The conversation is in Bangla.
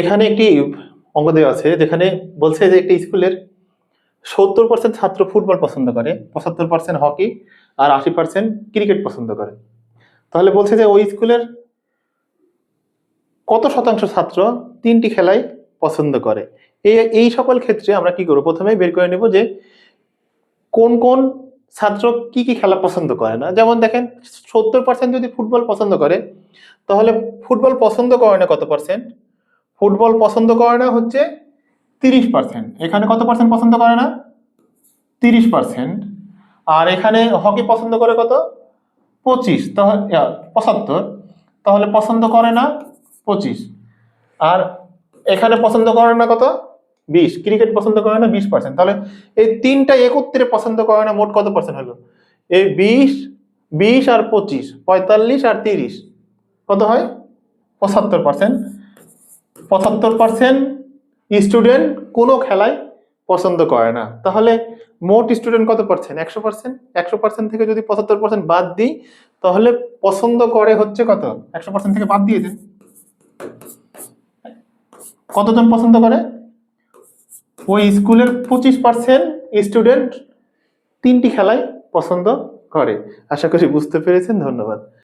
এখানে একটি অঙ্ক দেওয়া আছে যেখানে বলছে যে একটি স্কুলের সত্তর পার্সেন্ট ছাত্র ফুটবল পছন্দ করে, পঁচাত্তর পার্সেন্ট হকি আর আশি পার্সেন্ট ক্রিকেট পছন্দ করে। তাহলে বলছে যে ওই স্কুলের কত শতাংশ ছাত্র তিনটি খেলাই পছন্দ করে? এই এই সকল ক্ষেত্রে আমরা কি করব? প্রথমেই বের করে নেব যে কোন কোন ছাত্র কি কি খেলা পছন্দ করে না? যেমন দেখেন, সত্তর পার্সেন্ট যদি ফুটবল পছন্দ করে, তাহলে ফুটবল পছন্দ করে না কত পার্সেন্ট ফুটবল পছন্দ করে না হচ্ছে তিরিশ পার্সেন্ট এখানে কত পার্সেন্ট পছন্দ করে না? তিরিশ পার্সেন্ট আর এখানে হকি পছন্দ করে কত? পঁচিশ। তাহলে পঁচাত্তর। তাহলে পছন্দ করে না পঁচিশ। আর এখানে পছন্দ করে না কত? বিশ। ক্রিকেট পছন্দ করে না বিশ পার্সেন্ট তাহলে এই তিনটা একত্রে পছন্দ করে না মোট কত পার্সেন্ট হলো? এই বিশ বিশ আর পঁচিশ। পঁয়তাল্লিশ আর তিরিশ। কত হয়? পঁচাত্তর পার্সেন্ট পঁচাত্তর পার্সেন্ট স্টুডেন্ট কোনো খেলায় পছন্দ করে না। তাহলে মোট স্টুডেন্ট কত পার্সেন্ট একশো পার্সেন্ট একশো পার্সেন্ট থেকে যদি পঁচাত্তর পার্সেন্ট বাদ দিই, তাহলে পছন্দ করে হচ্ছে কত? একশো পার্সেন্ট থেকে বাদ দিয়ে দেন। কতজন পছন্দ করে? ওই স্কুলের পঁচিশ পার্সেন্ট স্টুডেন্ট তিনটি খেলায় পছন্দ করে। আশা করি বুঝতে পেরেছেন, ধন্যবাদ।